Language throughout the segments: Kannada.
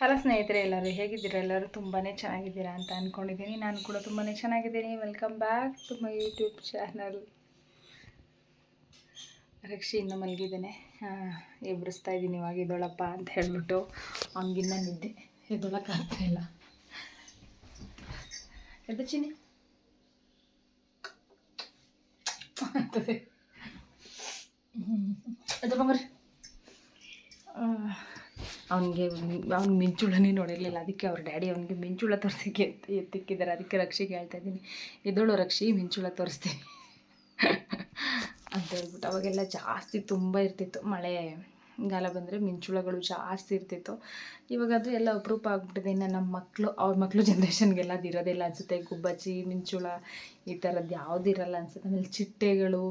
ಹಲೋ ಸ್ನೇಹಿತರೆ, ಎಲ್ಲರೂ ಹೇಗಿದ್ದೀರಾ? ಎಲ್ಲರೂ ತುಂಬಾ ಚೆನ್ನಾಗಿದ್ದೀರಾ ಅಂತ ಅಂದ್ಕೊಂಡಿದ್ದೀನಿ ನಾನು ಕೂಡ ತುಂಬಾ ಚೆನ್ನಾಗಿದ್ದೀನಿ. Welcome back to my YouTube channel Rakshi ಇನ್ನು ಹಾಂ ಎಬ್ಬಿಸ್ತಾ ಇದ್ದೀನಿ ಇವಾಗ. ಇದೊಳಪ್ಪ ಅಂತ ಹೇಳಿಬಿಟ್ಟು ಹಂಗಿನ್ನ ನಿದ್ದೆ ಎದ್ದೊಳಕ್ಕಾಗ್ತಾ ಇಲ್ಲ. ಎದ್ದು ಚಿನ್ನಿ ಅದು ಬಂಗ್ರಿ ಅವನಿಗೆ ಅವ್ನು ಮಿಂಚುಳನೇ ನೋಡಿರಲಿಲ್ಲ. ಅದಕ್ಕೆ ಅವ್ರ ಡ್ಯಾಡಿ ಅವನಿಗೆ ಮಿಂಚುಳ ತೋರಿಸಿಕೆ ಎತ್ತಿಕ್ಕಿದ್ದಾರೆ. ಅದಕ್ಕೆ ರಕ್ಷಿಗೆ ಹೇಳ್ತಾ ಇದ್ದೀನಿ. ಎದೋಳು ರಕ್ಷಿ, ಮಿಂಚುಳ ತೋರಿಸ್ತೀನಿ. ಅಂತ ಹೇಳ್ಬಿಟ್ಟು ಅವಾಗೆಲ್ಲ ಜಾಸ್ತಿ ತುಂಬ ಇರ್ತಿತ್ತು. ಮಳೆ ಗಾಲ ಬಂದರೆ ಮಿಂಚುಳಗಳು ಜಾಸ್ತಿ ಇರ್ತಿತ್ತು. ಇವಾಗ ಅದು ಎಲ್ಲ ಅಪರೂಪ ಆಗ್ಬಿಟ್ಟಿದೆ. ಇನ್ನು ನಮ್ಮ ಮಕ್ಕಳು ಅವ್ರ ಮಕ್ಕಳು ಜನ್ರೇಷನ್ಗೆಲ್ಲ ಅದು ಇರೋದಿಲ್ಲ ಅನಿಸುತ್ತೆ. ಗುಬ್ಬಚ್ಚಿ, ಮಿಂಚುಳ ಈ ಥರದ್ದು ಯಾವುದು ಇರಲ್ಲ ಅನ್ಸುತ್ತೆ. ಆಮೇಲೆ ಚಿಟ್ಟೆಗಳು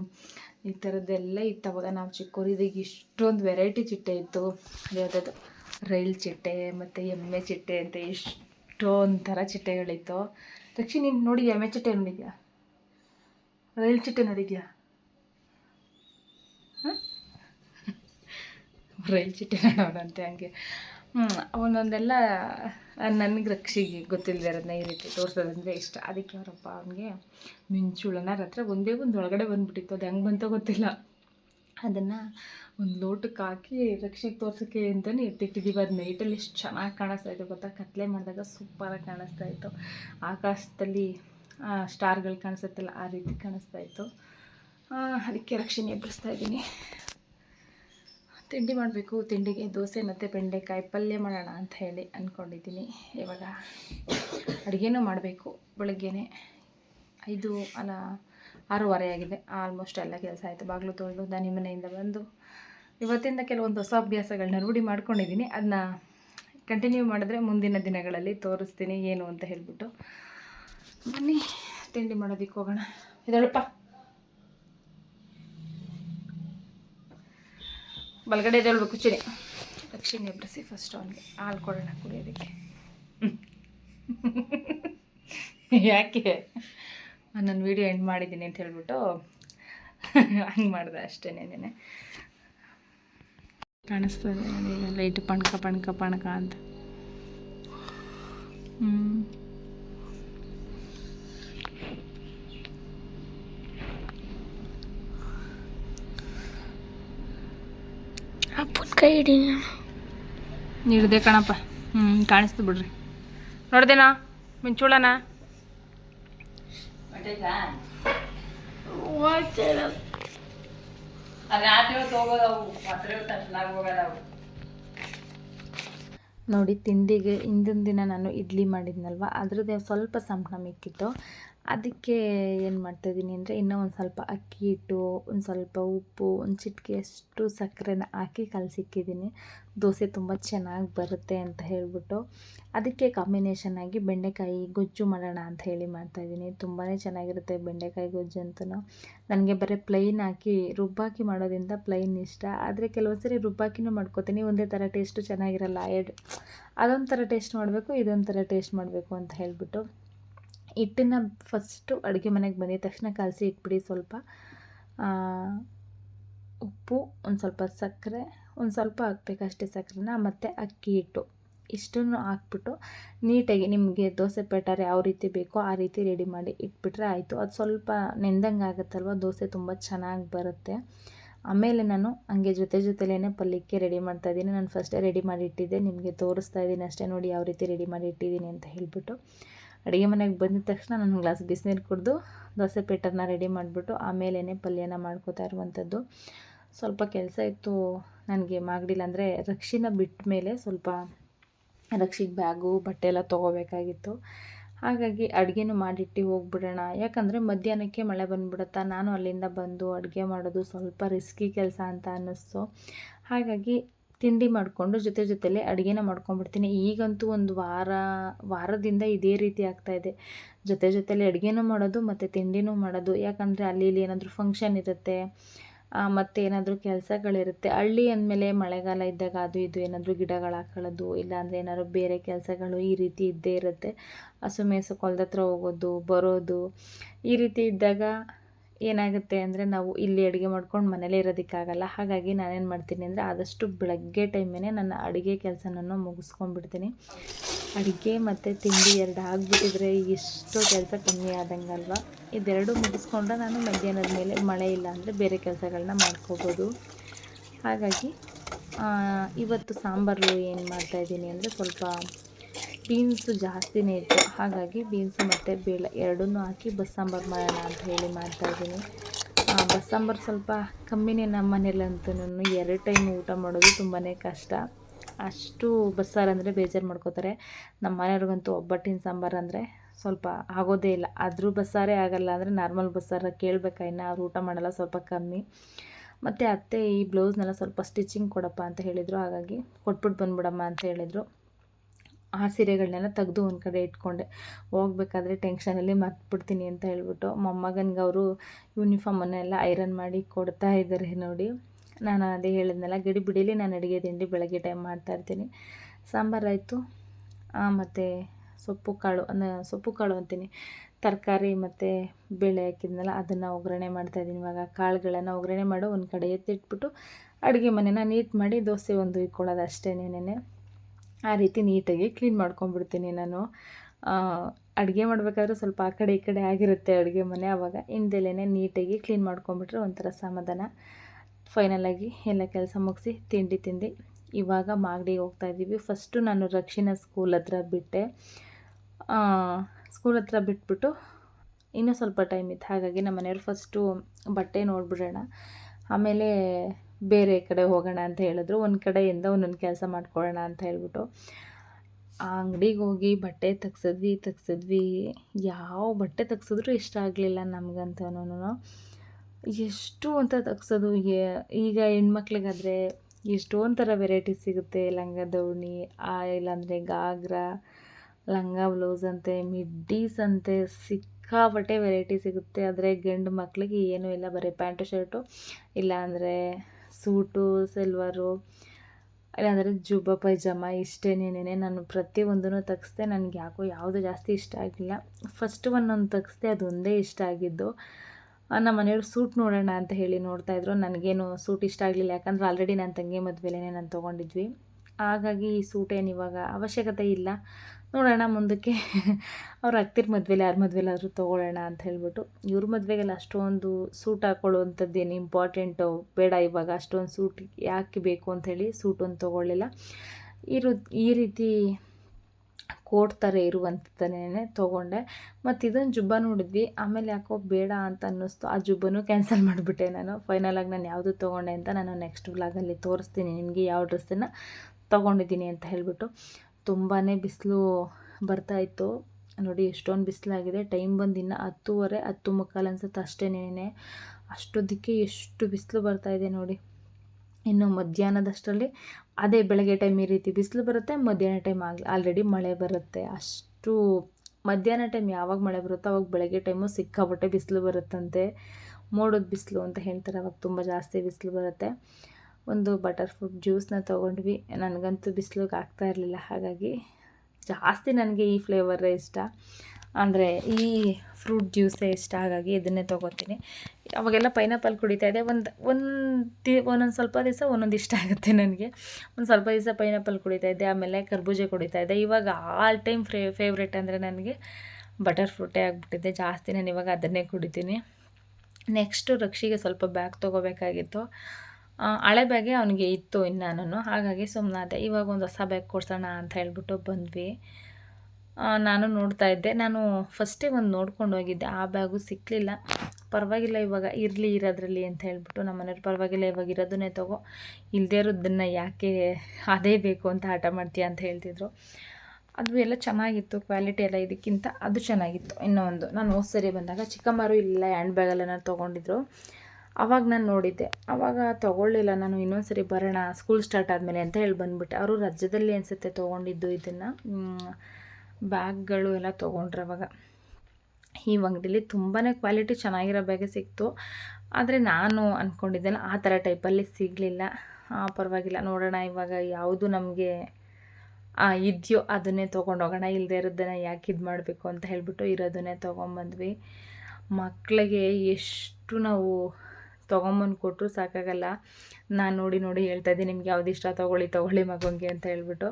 ಈ ಥರದ್ದೆಲ್ಲ ಇತ್ತು. ಅವಾಗ ನಾವು ಚಿಕ್ಕವರಿದಾಗ ಇಷ್ಟೊಂದು ವೆರೈಟಿ ಚಿಟ್ಟೆ ಇತ್ತು. ಯಾವುದಾದ್ರು ರೈಲ್ ಚಿಟ್ಟೆ ಮತ್ತು ಎಮ್ಮೆ ಚಿಟ್ಟೆ ಅಂತ ಎಷ್ಟೊಂದು ಥರ ಚಿಟ್ಟೆಗಳಿತ್ತು. ತಕ್ಷಣ ನೀನು ನೋಡಿ ಎಮ್ಮೆ ಚಿಟ್ಟೆ ನೋಡಿದ್ಯಾ? ರೈಲ್ ಚಿಟ್ಟೆ ನೋಡಿದ್ಯಾ? ರೈಲ್ ಚಿಟ್ಟೆ ನೋಡೋಣಂತೆ ಹಂಗೆ. ಅವನೊಂದೆಲ್ಲ ನನಗೆ ರಕ್ಷಿಗೆ ಗೊತ್ತಿಲ್ಲದೆ ಇರೋದನ್ನ ಈ ರೀತಿ ತೋರಿಸೋದಂದರೆ ಇಷ್ಟ. ಅದಕ್ಕೆ ಅವರಪ್ಪ ಅವನಿಗೆ ಮಿಂಚುಳನ ಹತ್ರ ಒಂದೇ ಒಂದು ಒಳಗಡೆ ಬಂದುಬಿಟ್ಟಿತ್ತು. ಅದು ಹೆಂಗೆ ಬಂತೋ ಗೊತ್ತಿಲ್ಲ. ಅದನ್ನು ಒಂದು ಲೋಟಕ್ಕೆ ಹಾಕಿ ರಕ್ಷಿಗೆ ತೋರ್ಸೋಕ್ಕೆ ಅಂತಲೇ ಎತ್ತಿಟ್ಟಿದ್ದೀವಿ ಅದು ನೈಟಲ್ಲಿ ಎಷ್ಟು ಚೆನ್ನಾಗಿ ಕಾಣಿಸ್ತಾ ಇತ್ತು ಗೊತ್ತಾ? ಕತ್ಲೆ ಮಾಡಿದಾಗ ಸೂಪರಾಗಿ ಕಾಣಿಸ್ತಾ ಇತ್ತು. ಆಕಾಶದಲ್ಲಿ ಸ್ಟಾರ್ಗಳು ಕಾಣಿಸುತ್ತಲ್ಲ, ಆ ರೀತಿ ಕಾಣಿಸ್ತಾ ಇತ್ತು. ಅದಕ್ಕೆ ರಕ್ಷಣೆ ಎಬ್ಬಿಸ್ತಾ ಇದ್ದೀನಿ. ತಿಂಡಿ ಮಾಡಬೇಕು. ತಿಂಡಿಗೆ ದೋಸೆ ಮತ್ತು ಬೆಂಡೆಕಾಯಿ ಪಲ್ಯ ಮಾಡೋಣ ಅಂತ ಹೇಳಿ ಅಂದ್ಕೊಂಡಿದ್ದೀನಿ ಇವಾಗ ಅಡುಗೆನೂ ಮಾಡಬೇಕು. ಬೆಳಗ್ಗೆನೆ ಐದು, ಅಲ್ಲ, ಆರೂವರೆ ಆಗಿದೆ. ಆಲ್ಮೋಸ್ಟ್ ಎಲ್ಲ ಕೆಲಸ ಆಯಿತು. ಬಾಗಿಲು ತೊಳೆದು ದನಿ ಮನೆಯಿಂದ ಬಂದು ಇವತ್ತಿಂದ ಕೆಲವೊಂದು ಹೊಸ ಅಭ್ಯಾಸಗಳನ್ನ ರೂಢಿ ಮಾಡ್ಕೊಂಡಿದ್ದೀನಿ. ಅದನ್ನ ಕಂಟಿನ್ಯೂ ಮಾಡಿದ್ರೆ ಮುಂದಿನ ದಿನಗಳಲ್ಲಿ ತೋರಿಸ್ತೀನಿ ಏನು ಅಂತ ಹೇಳಿಬಿಟ್ಟು. ಬನ್ನಿ, ತಿಂಡಿ ಮಾಡೋದಿಕ್ಕೆ ಹೋಗೋಣ. ಇದಳಪ್ಪ. ಬಲಗಡೆ ಇದೇಳ್ಬೇಕು ಚಿನಿ ದಕ್ಷಿಣ ಬ್ರಸಿ ಫಸ್ಟ್ ಅವನಿಗೆ ಹಾಲು ಕೊಡೋಣ ಕುಡಿಯೋದಕ್ಕೆ. ಯಾಕೆ? ನಾನು ವೀಡಿಯೋ ಎಂಡ್ ಮಾಡಿದ್ದೀನಿ ಅಂತ ಹೇಳ್ಬಿಟ್ಟು ಹಂಗೆ ಮಾಡಿದೆ ಅಷ್ಟೇ ನೆನೆ ಕಾಣಿಸ್ತದೆ ಈಗ ಲೈಟ್ ಪಣ್ಕ ಪಣ್ಕ ಪಣ್ಕ ಅಂತ. ಹ್ಞೂ ಅಪ್ಪನ ಕೈ ಹಿಡಿ ಹಿಡ್ದೆ ಕಣಪ್ಪ. ಹ್ಞೂ ಕಾಣಿಸ್ತು ಬಿಡ್ರಿ. ನೋಡ್ದೇನಾ? ಮಿಂಚುಳನ? ನೋಡಿ ತಿಂಡಿಗೆ ಹಿಂದಿನ ದಿನ ನಾನು ಇಡ್ಲಿ ಮಾಡಿದ್ನಲ್ವ? ಅದ್ರದ್ದೇ ಸ್ವಲ್ಪ ಸಂಭ್ರಮಿಕ್ಕಿತ್ತು ಮಿಕ್ಕಿತ್ತು ಅದಕ್ಕೆ ಏನು ಮಾಡ್ತಾಯಿದ್ದೀನಿ ಅಂದರೆ ಇನ್ನೂ ಒಂದು ಸ್ವಲ್ಪ ಅಕ್ಕಿ ಹಿಟ್ಟು, ಒಂದು ಸ್ವಲ್ಪ ಉಪ್ಪು, ಒಂದು ಚಿಟಿಕೆಯಷ್ಟು ಸಕ್ಕರೆನ ಹಾಕಿ ಕಲಸಿಕ್ಕಿದ್ದೀನಿ ದೋಸೆ ತುಂಬ ಚೆನ್ನಾಗಿ ಬರುತ್ತೆ ಅಂತ ಹೇಳಿಬಿಟ್ಟು. ಅದಕ್ಕೆ ಕಾಂಬಿನೇಷನ್ ಆಗಿ ಬೆಂಡೆಕಾಯಿ ಗೊಜ್ಜು ಮಾಡೋಣ ಅಂತ ಹೇಳಿ ಮಾಡ್ತಾಯಿದ್ದೀನಿ ತುಂಬಾ ಚೆನ್ನಾಗಿರುತ್ತೆ ಬೆಂಡೆಕಾಯಿ ಗೊಜ್ಜು ಅಂತಲೂ ನನಗೆ ಬರೀ ಪ್ಲೈನ್ ಹಾಕಿ ರುಬ್ಬಾಕಿ ಮಾಡೋದ್ರಿಂದ ಪ್ಲೈನ್ ಇಷ್ಟ. ಆದರೆ ಕೆಲವೊಂದು ಸರಿ ರುಬ್ಬಾಕಿನೂ ಮಾಡ್ಕೋತೀನಿ. ಒಂದೇ ಥರ ಟೇಸ್ಟು ಚೆನ್ನಾಗಿರಲ್ಲ. ಎಡ್ ಅದೊಂಥರ ಟೇಸ್ಟ್ ಮಾಡಬೇಕು ಇದೊಂಥರ ಟೇಸ್ಟ್ ಮಾಡಬೇಕು ಅಂತ ಹೇಳಿಬಿಟ್ಟು. ಹಿಟ್ಟನ್ನು ಫಸ್ಟು ಅಡುಗೆ ಮನೆಗೆ ಬಂದಿದ ತಕ್ಷಣ ಕಲಸಿ ಇಟ್ಬಿಡಿ ಸ್ವಲ್ಪ. ಉಪ್ಪು, ಒಂದು ಸ್ವಲ್ಪ ಸಕ್ಕರೆ, ಒಂದು ಸ್ವಲ್ಪ ಹಾಕ್ಬೇಕಷ್ಟೇ ಸಕ್ಕರೆನ, ಮತ್ತು ಅಕ್ಕಿ ಹಿಟ್ಟು. ಇಷ್ಟನ್ನು ಹಾಕ್ಬಿಟ್ಟು ನೀಟಾಗಿ ನಿಮಗೆ ದೋಸೆ ಪೇಟರ್ ಯಾವ ರೀತಿ ಬೇಕೋ ಆ ರೀತಿ ರೆಡಿ ಮಾಡಿ ಇಟ್ಬಿಟ್ರೆ ಆಯಿತು. ಅದು ಸ್ವಲ್ಪ ನೆಂದಂಗೆ ಆಗುತ್ತಲ್ವ, ದೋಸೆ ತುಂಬ ಚೆನ್ನಾಗಿ ಬರುತ್ತೆ. ಆಮೇಲೆ ನಾನು ಹಂಗೆ ಜೊತೆ ಜೊತೆಲೇ ಪಲ್ಯಕ್ಕೆ ರೆಡಿ ಮಾಡ್ತಾ ಇದ್ದೀನಿ. ನಾನು ಫಸ್ಟೇ ರೆಡಿ ಮಾಡಿ ಇಟ್ಟಿದ್ದೆ, ನಿಮಗೆ ತೋರಿಸ್ತಾ ಇದ್ದೀನಿ ಅಷ್ಟೇ ನೋಡಿ ಯಾವ ರೀತಿ ರೆಡಿ ಮಾಡಿ ಇಟ್ಟಿದ್ದೀನಿ ಅಂತ ಹೇಳಿಬಿಟ್ಟು. ಅಡುಗೆ ಮನೆಗೆ ಬಂದಿದ ತಕ್ಷಣ ನಾನು ಗ್ಲಾಸ್ ಬಿಸಿನೀರು ಕುಡಿದು ದೋಸೆ ಪೇಟರ್ನ ರೆಡಿ ಮಾಡಿಬಿಟ್ಟು ಆಮೇಲೇ ಪಲ್ಯನ ಮಾಡ್ಕೋತಾ ಇರುವಂಥದ್ದು. ಸ್ವಲ್ಪ ಕೆಲಸ ಇತ್ತು ನನಗೆ ಮಾಗಡಿಲ್ಲ ಅಂದರೆ ರಕ್ಷಿನ ಬಿಟ್ಟ ಮೇಲೆ ಸ್ವಲ್ಪ ರಕ್ಷಿಗೆ ಬ್ಯಾಗು, ಬಟ್ಟೆ ಎಲ್ಲ ತೊಗೋಬೇಕಾಗಿತ್ತು. ಹಾಗಾಗಿ ಅಡುಗೆನೂ ಮಾಡಿಟ್ಟು ಹೋಗ್ಬಿಡೋಣ. ಯಾಕಂದರೆ ಮಧ್ಯಾಹ್ನಕ್ಕೆ ಮಳೆ ಬಂದುಬಿಡುತ್ತಾ ನಾನು ಅಲ್ಲಿಂದ ಬಂದು ಅಡುಗೆ ಮಾಡೋದು ಸ್ವಲ್ಪ ರಿಸ್ಕಿ ಕೆಲಸ ಅಂತ ಅನ್ನಿಸ್ತು. ಹಾಗಾಗಿ ತಿಂಡಿ ಮಾಡಿಕೊಂಡು ಜೊತೆ ಜೊತೆಯಲ್ಲೇ ಅಡುಗೆನ ಮಾಡ್ಕೊಂಡ್ಬಿಡ್ತೀನಿ ಈಗಂತೂ ಒಂದು ವಾರ, ವಾರದಿಂದ ಇದೇ ರೀತಿ ಆಗ್ತಾಯಿದೆ ಜೊತೆ ಜೊತೆಯಲ್ಲಿ ಅಡುಗೆನೂ ಮಾಡೋದು ಮತ್ತು ತಿಂಡಿನೂ ಮಾಡೋದು. ಯಾಕಂದರೆ ಅಲ್ಲಿ ಇಲ್ಲಿ ಏನಾದರೂ ಫಂಕ್ಷನ್ ಇರುತ್ತೆ ಮತ್ತು ಏನಾದರೂ ಕೆಲಸಗಳಿರುತ್ತೆ. ಹಳ್ಳಿ ಅಂದಮೇಲೆ ಮಳೆಗಾಲ ಇದ್ದಾಗ ಅದು ಇದು ಏನಾದರೂ ಗಿಡಗಳು ಹಾಕೊಳ್ಳೋದು, ಇಲ್ಲಾಂದರೆ ಏನಾದ್ರು ಬೇರೆ ಕೆಲಸಗಳು ಈ ರೀತಿ ಇದ್ದೇ ಇರುತ್ತೆ. ಹಸು ಮೇಯ್ಸೋಕೆ ಹೊಲ್ದ ಹತ್ರ ಹೋಗೋದು, ಬರೋದು ಈ ರೀತಿ ಇದ್ದಾಗ ಏನಾಗುತ್ತೆ ಅಂದರೆ ನಾವು ಇಲ್ಲಿ ಅಡುಗೆ ಮಾಡ್ಕೊಂಡು ಮನೇಲೇ ಇರೋದಕ್ಕಾಗಲ್ಲ. ಹಾಗಾಗಿ ನಾನೇನು ಮಾಡ್ತೀನಿ ಅಂದರೆ ಆದಷ್ಟು ಬೆಳಗ್ಗೆ ಟೈಮೇ ನನ್ನ ಅಡುಗೆ ಕೆಲಸನೂ ಮುಗಿಸ್ಕೊಂಡ್ಬಿಡ್ತೀನಿ. ಅಡುಗೆ ಮತ್ತು ತಿಂಡಿ ಎರಡು ಆಗಿಬಿಟ್ಟಿದ್ರೆ ಎಷ್ಟೋ ಕೆಲಸ ಕಮ್ಮಿ ಆದಂಗಲ್ವ? ಇದೆರಡು ಮುಗಿಸ್ಕೊಂಡ್ರೆ ನಾನು ಮಧ್ಯಾಹ್ನದ ಮೇಲೆ ಮಳೆ ಇಲ್ಲ ಅಂದರೆ ಬೇರೆ ಕೆಲಸಗಳನ್ನ ಮಾಡ್ಕೋಬೋದು. ಹಾಗಾಗಿ ಇವತ್ತು ಸಾಂಬಾರು ಏನು ಮಾಡ್ತಾಯಿದ್ದೀನಿ ಅಂದರೆ ಸ್ವಲ್ಪ ಬೀನ್ಸು ಜಾಸ್ತಿನೇ ಇತ್ತು ಹಾಗಾಗಿ ಬೀನ್ಸು ಮತ್ತು ಬೇಳೆ ಎರಡನ್ನೂ ಹಾಕಿ ಬಸ್ಸಾಂಬಾರು ಮಾಡೋಣ ಅಂತ ಹೇಳಿ ಮಾಡ್ತಾಯಿದ್ದೀನಿ ಬಸ್ಸಾಂಬಾರು ಸ್ವಲ್ಪ ಕಮ್ಮಿನೇ ನಮ್ಮ ಮನೇಲಂತೂ ಎರಡು ಟೈಮ್ ಊಟ ಮಾಡೋದು ತುಂಬಾ ಕಷ್ಟ. ಅಷ್ಟು ಬಸ್ಸಾರು ಅಂದರೆ ಬೇಜಾರು ಮಾಡ್ಕೋತಾರೆ. ನಮ್ಮ ಮನೆಯವ್ರಿಗಂತೂ ಒಬ್ಬಟ್ಟಿನ ಸಾಂಬಾರು ಅಂದರೆ ಸ್ವಲ್ಪ ಆಗೋದೇ ಇಲ್ಲ. ಆದರೂ ಬಸ್ಸಾರೇ ಆಗಲ್ಲ ಅಂದರೆ ನಾರ್ಮಲ್ ಬಸ್ಸಾರ ಕೇಳಬೇಕಾಯ್ನ ಅವ್ರು ಊಟ ಮಾಡಲ್ಲ, ಸ್ವಲ್ಪ ಕಮ್ಮಿ. ಮತ್ತು ಅತ್ತೆ ಈ ಬ್ಲೌಸ್ನೆಲ್ಲ ಸ್ವಲ್ಪ ಸ್ಟಿಚಿಂಗ್ ಕೊಡಪ್ಪ ಅಂತ ಹೇಳಿದರು. ಹಾಗಾಗಿ ಕೊಟ್ಬಿಟ್ಟು ಬಂದ್ಬಿಡಮ್ಮ ಅಂತ ಹೇಳಿದರು. ಆ ಸೀರೆಗಳನ್ನೆಲ್ಲ ತೆಗೆದು ಒಂದು ಕಡೆ ಇಟ್ಕೊಂಡೆ. ಹೋಗ್ಬೇಕಾದ್ರೆ ಟೆನ್ಷನಲ್ಲಿ ಮರ್ತ್ಬಿಡ್ತೀನಿ ಅಂತ ಹೇಳ್ಬಿಟ್ಟು ಮೊಮ್ಮಗನಿಗೆ ಅವರು ಯೂನಿಫಾರ್ಮನ್ನೆಲ್ಲ ಐರನ್ ಮಾಡಿ ಕೊಡ್ತಾ ಇದ್ದಾರೆ ನೋಡಿ. ನಾನು ಅದೇ ಹೇಳಿದ್ನಲ್ಲ, ಗಡಿ ಬಿಡೀಲಿ ನಾನು ಅಡುಗೆ ತಿಂಡಿ ಬೆಳಗ್ಗೆ ಟೈಮ್ ಮಾಡ್ತಾಯಿರ್ತೀನಿ ಸಾಂಬಾರಾಯಿತು ಮತ್ತು ಸೊಪ್ಪು ಕಾಳು ಸೊಪ್ಪು ಕಾಳು ಅಂತೀನಿ. ತರಕಾರಿ ಮತ್ತು ಬೇಳೆ ಹಾಕಿದ್ನಲ್ಲ, ಅದನ್ನು ಒಗ್ಗರಣೆ ಮಾಡ್ತಾಯಿದ್ದೀನಿ ಇವಾಗ ಕಾಳುಗಳನ್ನು ಒಗ್ಗರಣೆ ಮಾಡೋ ಒಂದು ಕಡೆ ಎತ್ತಿಟ್ಬಿಟ್ಟು ಅಡುಗೆ ಮನೆನ ನೀಟ್ ಮಾಡಿ ದೋಸೆ ಒಂದು ಇಕ್ಕೊಳ್ಳೋದು ಅಷ್ಟೇನೇನೆ ಆ ರೀತಿ ನೀಟಾಗಿ ಕ್ಲೀನ್ ಮಾಡ್ಕೊಂಡ್ಬಿಡ್ತೀನಿ ನಾನು. ಅಡುಗೆ ಮಾಡಬೇಕಾದ್ರೆ ಸ್ವಲ್ಪ ಆ ಕಡೆ ಈ ಕಡೆ ಆಗಿರುತ್ತೆ ಅಡುಗೆ ಮನೆ ಆವಾಗ ಹಿಂದೆಲೇ ನೀಟಾಗಿ ಕ್ಲೀನ್ ಮಾಡ್ಕೊಂಬಿಟ್ರೆ ಒಂಥರ ಸಮಾಧಾನ. ಫೈನಲಾಗಿ ಎಲ್ಲ ಕೆಲಸ ಮುಗಿಸಿ ತಿಂಡಿ ತಿಂದು ಇವಾಗ ಮಾಗಡಿಗೆ ಹೋಗ್ತಾ ಇದ್ದೀವಿ. ಫಸ್ಟು ನಾನು ರಕ್ಷಿಣಾ ಸ್ಕೂಲ್ ಹತ್ರ ಬಿಟ್ಟೆ. ಸ್ಕೂಲ್ ಹತ್ರ ಬಿಟ್ಬಿಟ್ಟು ಇನ್ನೂ ಸ್ವಲ್ಪ ಟೈಮ್ ಇತ್ತು ಹಾಗಾಗಿ ನಮ್ಮ ಮನೆಯವ್ರು ಫಸ್ಟು ಬಟ್ಟೆ ನೋಡಿಬಿಡೋಣ. ಆಮೇಲೆ ಬೇರೆ ಕಡೆ ಹೋಗೋಣ ಅಂತ ಹೇಳಿದ್ರು. ಒಂದು ಕಡೆಯಿಂದ ಒಂದೊಂದು ಕೆಲಸ ಮಾಡ್ಕೊಳ್ಳೋಣ ಅಂತ ಹೇಳ್ಬಿಟ್ಟು. ಆ ಅಂಗಡಿಗೆ ಹೋಗಿ ಬಟ್ಟೆ ತೆಗ್ಸಿದ್ವಿ ತೆಗ್ಸಿದ್ವಿ. ಯಾವ ಬಟ್ಟೆ ತೆಗ್ಸಿದ್ರು ಇಷ್ಟ ಆಗಲಿಲ್ಲ ನಮಗಂತನೂ ಎಷ್ಟು ಅಂತ ತೆಗ್ಸೋದು. ಈಗ ಹೆಣ್ಮಕ್ಳಿಗಾದರೆ ಎಷ್ಟೊಂದು ಥರ ವೆರೈಟಿ ಸಿಗುತ್ತೆ. ಲಂಗ ದೌಣಿ, ಆ, ಇಲ್ಲಾಂದರೆ ಗಾಗ್ರ ಲಂಗ ಬ್ಲೌಸ್ ಅಂತೆ ಮಿಡ್ಡೀಸ್ ಅಂತೆ, ಸಿಕ್ಕಾಪಟ್ಟೆ ವೆರೈಟಿ ಸಿಗುತ್ತೆ. ಆದರೆ ಗಂಡು ಮಕ್ಕಳಿಗೆ ಏನೂ ಇಲ್ಲ. ಬರೀ ಪ್ಯಾಂಟು, ಶರ್ಟು. ಇಲ್ಲಾಂದರೆ ಸೂಟು, ಸಲ್ವಾರು, ಇಲ್ಲಾಂದರೆ ಜುಬ್ಬ, ಪೈಜಾಮ ಇಷ್ಟೇನೇನೇ ನಾನು ಪ್ರತಿಯೊಂದೂ ತೆಗ್ಸ್ದೆ. ನನಗೆ ಯಾಕೋ ಯಾವುದು ಜಾಸ್ತಿ ಇಷ್ಟ ಆಗಿಲ್ಲ. ಫಸ್ಟ್ ಒಂದೊಂದು ತೆಗ್ಸ್ದೆ ಅದೊಂದೇ ಇಷ್ಟ ಆಗಿದ್ದು. ನಮ್ಮ ಮನೆಯವ್ರು ಸೂಟ್ ನೋಡೋಣ ಅಂತ ಹೇಳಿ ನೋಡ್ತಾಯಿದ್ರು ನನಗೇನು ಸೂಟ್ ಇಷ್ಟ ಆಗಲಿಲ್ಲ. ಯಾಕಂದ್ರೆ ಆಲ್ರೆಡಿ ನನ್ನ ತಂಗಿ ಮದುವೆಲೇ ನಾನು ತೊಗೊಂಡಿದ್ವಿ. ಹಾಗಾಗಿ ಈ ಸೂಟ್ ಏನು ಇವಾಗ ಅವಶ್ಯಕತೆ ಇಲ್ಲ. ನೋಡೋಣ ಮುಂದಕ್ಕೆ. ಅವ್ರ ಅತ್ತಿರ ಮದುವೆಲಿ, ಯಾರ ಮದುವೆಲಾದ್ರೂ ತೊಗೊಳ್ಳೋಣ ಅಂತ ಹೇಳ್ಬಿಟ್ಟು. ಇವ್ರ ಮದುವೆಗೆಲ್ಲ ಅಷ್ಟೊಂದು ಸೂಟ್ ಹಾಕೊಳ್ಳುವಂಥದ್ದು ಏನು ಇಂಪಾರ್ಟೆಂಟು ಬೇಡ ಇವಾಗ. ಅಷ್ಟೊಂದು ಸೂಟ್ ಯಾಕೆ ಬೇಕು ಅಂಥೇಳಿ ಸೂಟ್ ಒಂದು ತೊಗೊಳ್ಳಿಲ್ಲ. ಇರು, ಈ ರೀತಿ ಕೋಟ್ ಥರ ಇರುವಂಥದ್ದನ್ನೇ ತೊಗೊಂಡೆ. ಮತ್ತು ಇದೊಂದು ಜುಬ್ಬ ನೋಡಿದ್ವಿ. ಆಮೇಲೆ ಯಾಕೋ ಬೇಡ ಅಂತ ಅನ್ನಿಸ್ತು. ಆ ಜುಬ್ಬನೂ ಕ್ಯಾನ್ಸಲ್ ಮಾಡಿಬಿಟ್ಟೆ ನಾನು. ಫೈನಲಾಗಿ ನಾನು ಯಾವುದು ತೊಗೊಂಡೆ ಅಂತ ನಾನು ನೆಕ್ಸ್ಟ್ ಬ್ಲಾಗಲ್ಲಿ ತೋರಿಸ್ತೀನಿ. ನಿಮಗೆ ಯಾವ ಡ್ರೆಸ್ಸನ್ನು ತೊಗೊಂಡಿದ್ದೀನಿ ಅಂತ ಹೇಳಿಬಿಟ್ಟು. ತುಂಬಾ ಬಿಸಿಲು ಬರ್ತಾಯಿತ್ತು ನೋಡಿ, ಎಷ್ಟೊಂದು ಬಿಸಿಲಾಗಿದೆ. ಟೈಮ್ ಬಂದು ಇನ್ನು ಹತ್ತುವರೆ, ಹತ್ತು ಮುಕ್ಕಾಲು ಅನ್ಸುತ್ತೆ ಅಷ್ಟೇನೇನೆ ಅಷ್ಟೊದಕ್ಕೆ ಎಷ್ಟು ಬಿಸಿಲು ಬರ್ತಾಯಿದೆ ನೋಡಿ. ಇನ್ನು ಮಧ್ಯಾಹ್ನದಷ್ಟರಲ್ಲಿ ಅದೇ ಬೆಳಗ್ಗೆ ಟೈಮ್ ಈ ರೀತಿ ಬಿಸಿಲು ಬರುತ್ತೆ, ಮಧ್ಯಾಹ್ನ ಟೈಮ್ ಆಗಲಿ, ಆಲ್ರೆಡಿ ಮಳೆ ಬರುತ್ತೆ. ಅಷ್ಟು ಮಧ್ಯಾಹ್ನ ಟೈಮ್ ಯಾವಾಗ ಮಳೆ ಬರುತ್ತೋ ಅವಾಗ ಬೆಳಗ್ಗೆ ಟೈಮು ಸಿಕ್ಕಾಪಟ್ಟೆ ಬಿಸಿಲು ಬರುತ್ತಂತೆ. ಮೋಡದ ಬಿಸಿಲು ಅಂತ ಹೇಳ್ತಾರೆ, ಅವಾಗ ತುಂಬ ಜಾಸ್ತಿ ಬಿಸಿಲು ಬರುತ್ತೆ. ಒಂದು ಬಟರ್ ಫ್ರೂಟ್ ಜ್ಯೂಸನ್ನ ತೊಗೊಂಡ್ವಿ. ನನಗಂತೂ ಬಿಸಿಲಿಗೆ ಆಗ್ತಾ ಇರಲಿಲ್ಲ, ಹಾಗಾಗಿ ಜಾಸ್ತಿ ನನಗೆ ಈ ಫ್ಲೇವರೇ ಇಷ್ಟ. ಅಂದರೆ ಈ ಫ್ರೂಟ್ ಜ್ಯೂಸೇ ಇಷ್ಟ, ಹಾಗಾಗಿ ಇದನ್ನೇ ತೊಗೋತೀನಿ. ಅವಾಗೆಲ್ಲ ಪೈನಾಪಲ್ ಕುಡಿತಾ ಇದೆ. ಒಂದು ಒಂದು, ಒಂದೊಂದು ಸ್ವಲ್ಪ ದಿವಸ ಒಂದೊಂದು ಇಷ್ಟ ಆಗುತ್ತೆ ನನಗೆ. ಒಂದು ಸ್ವಲ್ಪ ದಿವಸ ಪೈನಾಪಲ್ ಕುಡಿತಾ ಇದ್ದೆ ಆಮೇಲೆ ಕರ್ಬೂಜೆ ಕುಡಿತಾ ಇದ್ದೆ ಇವಾಗ ಆಲ್ ಟೈಮ್ ಫ್ರೇ ಫೇವ್ರೇಟ್ ಅಂದರೆ ನನಗೆ ಬಟರ್ ಫ್ರೂಟೇ ಆಗಿಬಿಟ್ಟಿದೆ. ಜಾಸ್ತಿ ನಾನು ಇವಾಗ ಅದನ್ನೇ ಕುಡಿತೀನಿ. ನೆಕ್ಸ್ಟು ರಕ್ಷಿಗೆ ಸ್ವಲ್ಪ ಬ್ಯಾಗ್ ತೊಗೋಬೇಕಾಗಿತ್ತು. ಹಳೆ ಬ್ಯಾಗೆ ಅವನಿಗೆ ಇತ್ತು ಇನ್ನು ನಾನು ಹಾಗಾಗಿ ಸುಮ್ಮನಾದೆ ಇವಾಗ ಒಂದು ಹೊಸ ಬ್ಯಾಗ್ ಕೊಡ್ಸೋಣ ಅಂತ ಹೇಳ್ಬಿಟ್ಟು ಬಂದ್ವಿ. ನಾನು ನೋಡ್ತಾ ಇದ್ದೆ. ನಾನು ಫಸ್ಟೇ ಒಂದು ನೋಡ್ಕೊಂಡು ಹೋಗಿದ್ದೆ. ಆ ಬ್ಯಾಗು ಸಿಕ್ಕಲಿಲ್ಲ ಪರವಾಗಿಲ್ಲ ಇವಾಗ ಇರಲಿ, ಇರೋದ್ರಲ್ಲಿ ಅಂತ ಹೇಳ್ಬಿಟ್ಟು ನಮ್ಮ ಮನೆಯವ್ರು, ಪರವಾಗಿಲ್ಲ, ಇವಾಗ ಇರೋದನ್ನೇ ತಗೋ. ಇಲ್ಲದೇ ಇರೋದನ್ನು ಯಾಕೆ ಅದೇ ಬೇಕು ಅಂತ ಹಠ ಮಾಡ್ತೀಯ ಅಂತ ಹೇಳ್ತಿದ್ರು. ಅದು ಎಲ್ಲ ಚೆನ್ನಾಗಿತ್ತು, ಕ್ವಾಲಿಟಿ ಎಲ್ಲ ಇದಕ್ಕಿಂತ ಅದು ಚೆನ್ನಾಗಿತ್ತು. ಇನ್ನೂ ನಾನು ಹೋದ ಸರಿ ಬಂದಾಗ ಚಿಕ್ಕಮ್ಮರು ಇಲ್ಲ, ಹ್ಯಾಂಡ್ ಬ್ಯಾಗಲ್ಲ ತೊಗೊಂಡಿದ್ರು. ಅವಾಗ ನಾನು ನೋಡಿದ್ದೆ. ಅವಾಗ ತೊಗೊಳ್ಳಿಲ್ಲ ನಾನು ಇನ್ನೊಂದು ಸರಿ ಬರೋಣ ಸ್ಕೂಲ್ ಸ್ಟಾರ್ಟ್ ಆದಮೇಲೆ ಅಂತ ಹೇಳಿ ಬಂದುಬಿಟ್ಟೆ. ಅವರು ರಜದಲ್ಲಿ ಅನಿಸುತ್ತೆ ತೊಗೊಂಡಿದ್ದು ಇದನ್ನು. ಬ್ಯಾಗ್ಗಳು ಎಲ್ಲ ತೊಗೊಂಡ್ರೆ ಅವಾಗ. ಈ ಅಂಗಡಿಲಿ ತುಂಬಾ ಕ್ವಾಲಿಟಿ ಚೆನ್ನಾಗಿರೋ ಬ್ಯಾಗೆ ಸಿಕ್ತು. ಆದರೆ ನಾನು ಅಂದ್ಕೊಂಡಿದ್ದೆಲ್ಲ ಆ ಥರ ಟೈಪಲ್ಲಿ ಸಿಗಲಿಲ್ಲ. ಪರವಾಗಿಲ್ಲ. ನೋಡೋಣ ಇವಾಗ ಯಾವುದು ನಮಗೆ ಇದೆಯೋ ಅದನ್ನೇ ತೊಗೊಂಡು ಹೋಗೋಣ ಇಲ್ಲದೆ ಇರೋದನ್ನ ಯಾಕೆ ಇದು ಮಾಡಬೇಕು ಅಂತ ಹೇಳಿಬಿಟ್ಟು ಇರೋದನ್ನೇ ತೊಗೊಂಬಂದ್ವಿ. ಮಕ್ಕಳಿಗೆ ಎಷ್ಟು ನಾವು ತೊಗೊಂಬಂದು ಕೊಟ್ಟರು ಸಾಕಾಗಲ್ಲ. ನಾನು ನೋಡಿ ನೋಡಿ ಹೇಳ್ತಾ ಇದ್ದೀನಿ, ನಿಮ್ಗೆ ಯಾವ್ದು ಇಷ್ಟ ತೊಗೊಳ್ಳಿ ತೊಗೊಳ್ಳಿ ಮಗಂಗೆ ಅಂತ ಹೇಳ್ಬಿಟ್ಟು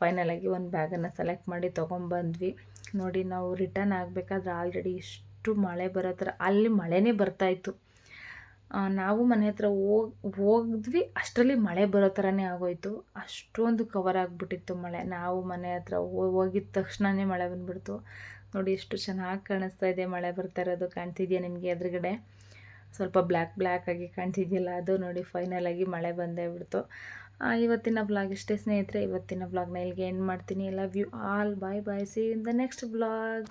ಫೈನಲಾಗಿ ಒಂದು ಬ್ಯಾಗನ್ನು ಸೆಲೆಕ್ಟ್ ಮಾಡಿ ತೊಗೊಂಬಂದ್ವಿ. ನೋಡಿ ನಾವು ರಿಟರ್ನ್ ಆಗಬೇಕಾದ್ರೆ ಆಲ್ರೆಡಿ ಇಷ್ಟು ಮಳೆ ಬರೋ ಥರ, ಅಲ್ಲಿ ಮಳೆನೇ ಬರ್ತಾಯಿತ್ತು ನಾವು ಮನೆ ಹತ್ರ ಹೋಗ್, ಹೋಗಿದ್ವಿ, ಅಷ್ಟರಲ್ಲಿ ಮಳೆ ಬರೋ ಥರನೇ ಆಗೋಯ್ತು. ಅಷ್ಟೊಂದು ಕವರ್ ಆಗಿಬಿಟ್ಟಿತ್ತು ಮಳೆ. ನಾವು ಮನೆ ಹತ್ರ ಹೋಗಿದ ತಕ್ಷಣವೇ ಮಳೆ ಬಂದ್ಬಿಡ್ತು. ನೋಡಿ ಎಷ್ಟು ಚೆನ್ನಾಗಿ ಕಾಣಿಸ್ತಾ ಇದೆ ಮಳೆ ಬರ್ತಾ ಇರೋದು. ಕಾಣ್ತಿದೆಯಾ ನಿಮಗೆ ಎದುರುಗಡೆ? ಸ್ವಲ್ಪ ಬ್ಲ್ಯಾಕ್ ಬ್ಲ್ಯಾಕ್ ಆಗಿ ಕಾಣ್ತಿದೆಯಲ್ಲ, ಅದು ನೋಡಿ ಫೈನಲ್ ಆಗಿ ಮಳೆ ಬಂದೇ ಬಿಡ್ತು. ಇವತ್ತಿನ ಬ್ಲಾಗ್ ಇಷ್ಟೇ ಸ್ನೇಹಿತರೆ, ಇವತ್ತಿನ ಬ್ಲಾಗ್ನ ಇಲ್ಲಿಗೆ ಎಂಡ್ ಮಾಡ್ತೀನಿ. Love you all bye bye see in the next blog